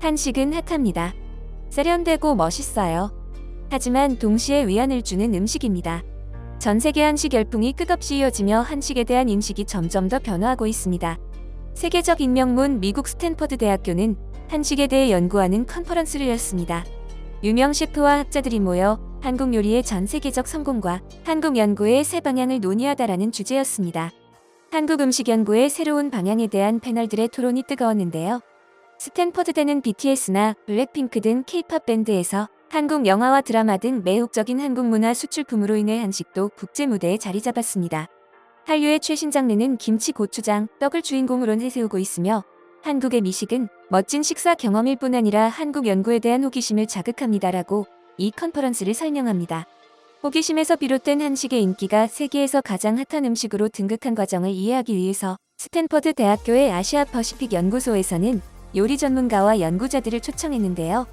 한식은 핫합니다. 세련되고 멋있어요. 하지만 동시에 위안을 주는 음식입니다. 전 세계 한식 열풍이 끝없이 이어지며 한식에 대한 인식이 점점 더 변화하고 있습니다. 세계적 인명문 미국 스탠퍼드 대학교는 한식에 대해 연구하는 컨퍼런스를 열었습니다. 유명 셰프와 학자들이 모여 한국 요리의 전 세계적 성공과 한국 연구의 새 방향을 논의하다라는 주제였습니다. 한국 음식 연구의 새로운 방향에 대한 패널들의 토론이 뜨거웠는데요. 스탠퍼드대는 BTS나 블랙핑크 등 K-팝 밴드에서 한국 영화와 드라마 등 매혹적인 한국 문화 수출품으로 인해 한식도 국제 무대에 자리 잡았습니다. 한류의 최신 장르는 김치 고추장, 떡을 주인공으로 내세우고 있으며 한국의 미식은 멋진 식사 경험일 뿐 아니라 한국 연구에 대한 호기심을 자극합니다라고 이 컨퍼런스를 설명합니다. 호기심에서 비롯된 한식의 인기가 세계에서 가장 핫한 음식으로 등극한 과정을 이해하기 위해서 스탠퍼드 대학교의 아시아 퍼시픽 연구소에서는 요리 전문가와 연구자들을 초청했는데요.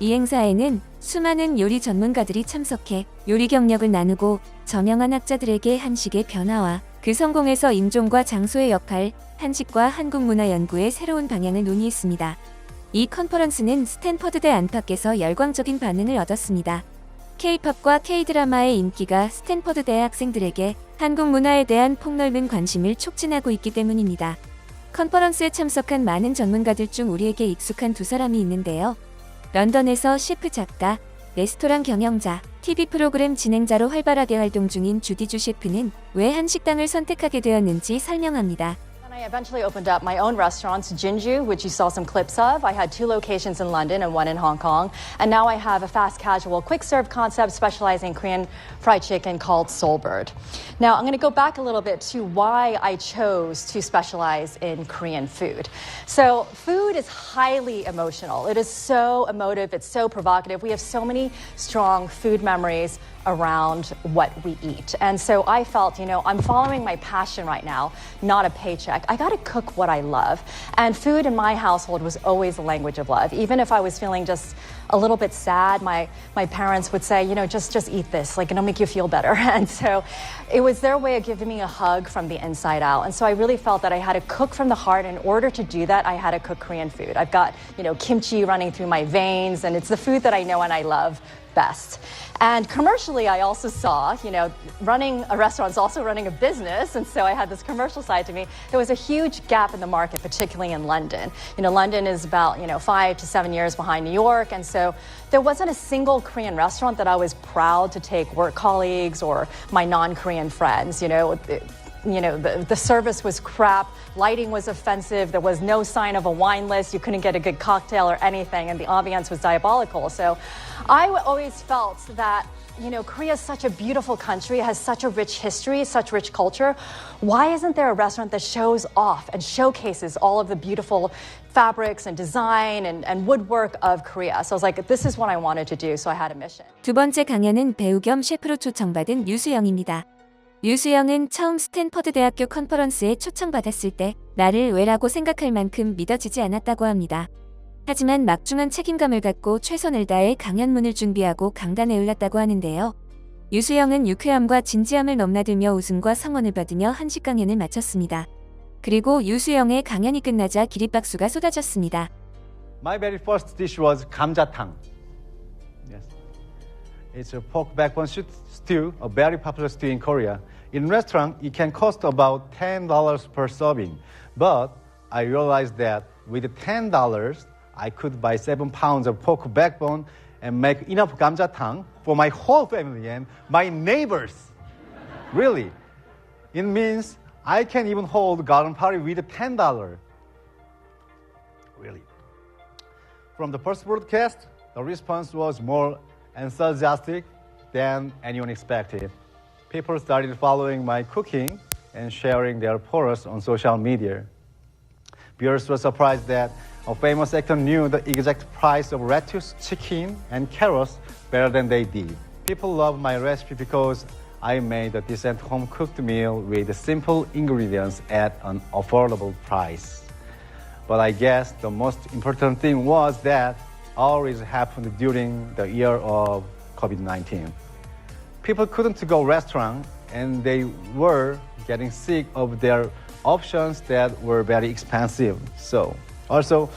이 행사에는 수많은 요리 전문가들이 참석해 요리 경력을 나누고 저명한 학자들에게 한식의 변화와 그 성공에서 인종과 장소의 역할, 한식과 한국 문화 연구의 새로운 방향을 논의했습니다. 이 컨퍼런스는 스탠퍼드대 안팎에서 열광적인 반응을 얻었습니다. K-팝과 K-드라마의 인기가 스탠퍼드대 학생들에게 한국 문화에 대한 폭넓은 관심을 촉진하고 있기 때문입니다. 컨퍼런스에 참석한 많은 전문가들 중 우리에게 익숙한 두 사람이 있는데요. 런던에서 셰프 작가, 레스토랑 경영자, TV 프로그램 진행자로 활발하게 활동 중인 주디주 셰프는 왜 한식당을 선택하게 되었는지 설명합니다. I eventually opened up my own restaurants, Jinju, which you saw some clips of. I had two locations in London and one in Hong Kong. And now I have a fast casual quick serve concept specializing in Korean fried chicken called Soulbird. Now, I'm going to go back a little bit to why I chose to specialize in Korean food. So, food is highly emotional. It is so emotive, it's so provocative. We have so many strong food memories around what we eat. And so I felt, you know, I'm following my passion right now, not a paycheck. I got to cook what I love. And food in my household was always a language of love. Even if I was feeling just a little bit sad, my, my parents would say, you know, just, just eat this, like it'll make you feel better. And so it was their way of giving me a hug from the inside out. And so I really felt that I had to cook from the heart. In order to do that, I had to cook Korean food. I've got, you know, kimchi running through my veins, and it's the food that I know and I love best. And commercially, I also saw, you know, running a restaurant is also running a business. And so I had this commercial side to me. There was a huge gap in the market, particularly in London. You know, London is about, you know, five to seven years behind New York. And so there wasn't a single Korean restaurant that I was proud to take work colleagues or my non Korean friends. You know, you know, the, the service was crap, lighting was offensive, there was no sign of a wine list, you couldn't get a good cocktail or anything, and the ambiance was diabolical. So I w- always felt that, you know, Korea is such a beautiful country, it has such a rich history, such rich culture. Why isn't there a restaurant that shows off and showcases all of the beautiful fabrics and design and, and woodwork of Korea? So I was like, this is what I wanted to do, so I had a mission. 두 번째 강연은 배우 겸 셰프로 초청받은 유수영입니다. 유수영은 처음 스탠퍼드 대학교 컨퍼런스에 초청받았을 때 나를 왜라고 생각할 만큼 믿어지지 않았다고 합니다. 하지만 막중한 책임감을 갖고 최선을 다해 강연문을 준비하고 강단에 올랐다고 하는데요. 유수영은 유쾌함과 진지함을 넘나들며 웃음과 성원을 받으며 한식 강연을 마쳤습니다. 그리고 유수영의 강연이 끝나자 기립박수가 쏟아졌습니다. My very first dish was 감자탕. Yes. It's a pork backbone stew, a very popular stew in Korea. In restaurant, it can cost about $10 per serving, but I realized that with $10, I could buy seven pounds of pork backbone and make enough gamjatang for my whole family and my neighbors. really, it means I can even hold garden party with $10. Really. From the first broadcast, the response was more enthusiastic than anyone expected. People started following my cooking and sharing their photos on social media. Viewers were surprised that a famous actor knew the exact price of lettuce, chicken, and carrots better than they did. People love my recipe because I made a decent home cooked meal with simple ingredients at an affordable price. But I guess the most important thing was that all this happened during the year of COVID 19. People couldn't go restaurant and they were getting sick of their options that were very expensive. So also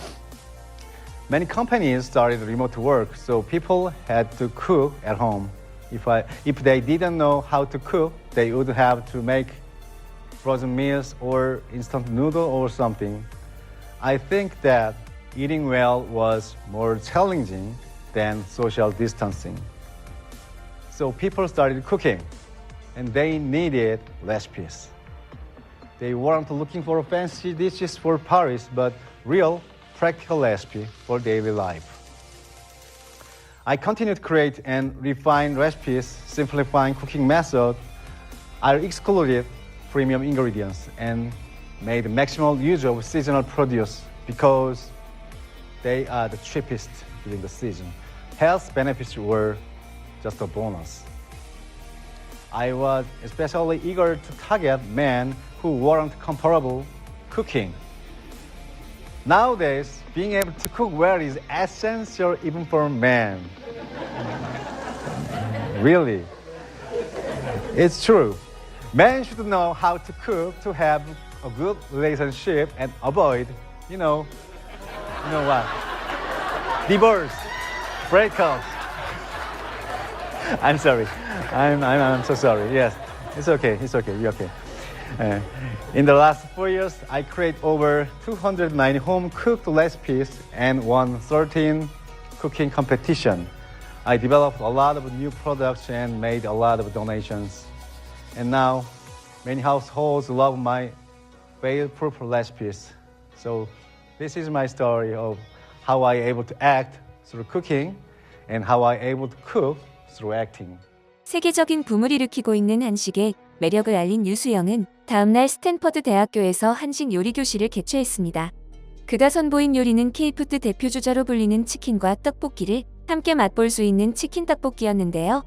Many companies started remote work, so people had to cook at home. If, I, if they didn't know how to cook, they would have to make frozen meals or instant noodle or something. I think that eating well was more challenging than social distancing. So people started cooking and they needed recipes. They weren't looking for fancy dishes for Paris, but real practical recipe for daily life. I continued to create and refine recipes, simplifying cooking method. I excluded premium ingredients and made maximal use of seasonal produce because they are the cheapest during the season. Health benefits were just a bonus. I was especially eager to target men who weren't comparable cooking. Nowadays, being able to cook well is essential even for men. really. It's true. Men should know how to cook to have a good relationship and avoid, you know, you know what? Divorce, breakups. I'm sorry. I'm, I'm, I'm so sorry. Yes, it's okay. It's okay. You're okay. Uh, in the last four years, I create over 290 home cooked recipes and won 13 cooking competition. I developed a lot of new products and made a lot of donations. And now, many households love my fail-proof recipes. So this is my story of how I able to act through cooking and how I able to cook through acting. 세계적인 붐을 일으키고 있는 한식의 매력을 알린 유수영은 다음날 스탠퍼드 대학교에서 한식 요리 교실을 개최했습니다. 그가 선보인 요리는 K푸드 대표 주자로 불리는 치킨과 떡볶이를 함께 맛볼 수 있는 치킨 떡볶이였는데요.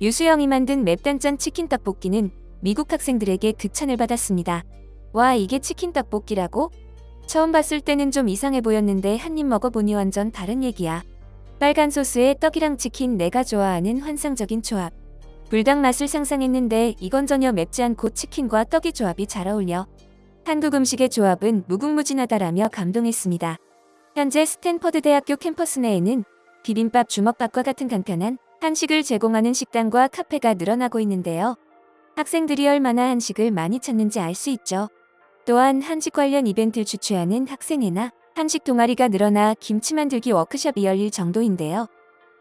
유수영이 만든 맵단짠 치킨 떡볶이는 미국 학생들에게 극찬을 받았습니다. 와 이게 치킨 떡볶이라고? 처음 봤을 때는 좀 이상해 보였는데 한 입 먹어보니 완전 다른 얘기야. 빨간 소스에 떡이랑 치킨 내가 좋아하는 환상적인 조합. 불닭 맛을 상상했는데 이건 전혀 맵지 않고 치킨과 떡의 조합이 잘 어울려. 한국 음식의 조합은 무궁무진하다라며 감동했습니다. 현재 스탠퍼드 대학교 캠퍼스 내에는 비빔밥 주먹밥과 같은 간편한 한식을 제공하는 식당과 카페가 늘어나고 있는데요. 학생들이 얼마나 한식을 많이 찾는지 알 수 있죠. 또한 한식 관련 이벤트를 주최하는 학생회나 한식 동아리가 늘어나 김치 만들기 워크숍이 열릴 정도인데요.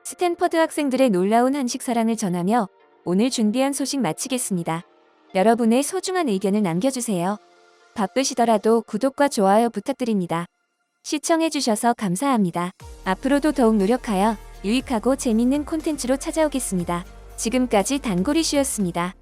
스탠퍼드 학생들의 놀라운 한식 사랑을 전하며 오늘 준비한 소식 마치겠습니다. 여러분의 소중한 의견을 남겨주세요. 바쁘시더라도 구독과 좋아요 부탁드립니다. 시청해주셔서 감사합니다. 앞으로도 더욱 노력하여 유익하고 재밌는 콘텐츠로 찾아오겠습니다. 지금까지 단골이슈였습니다.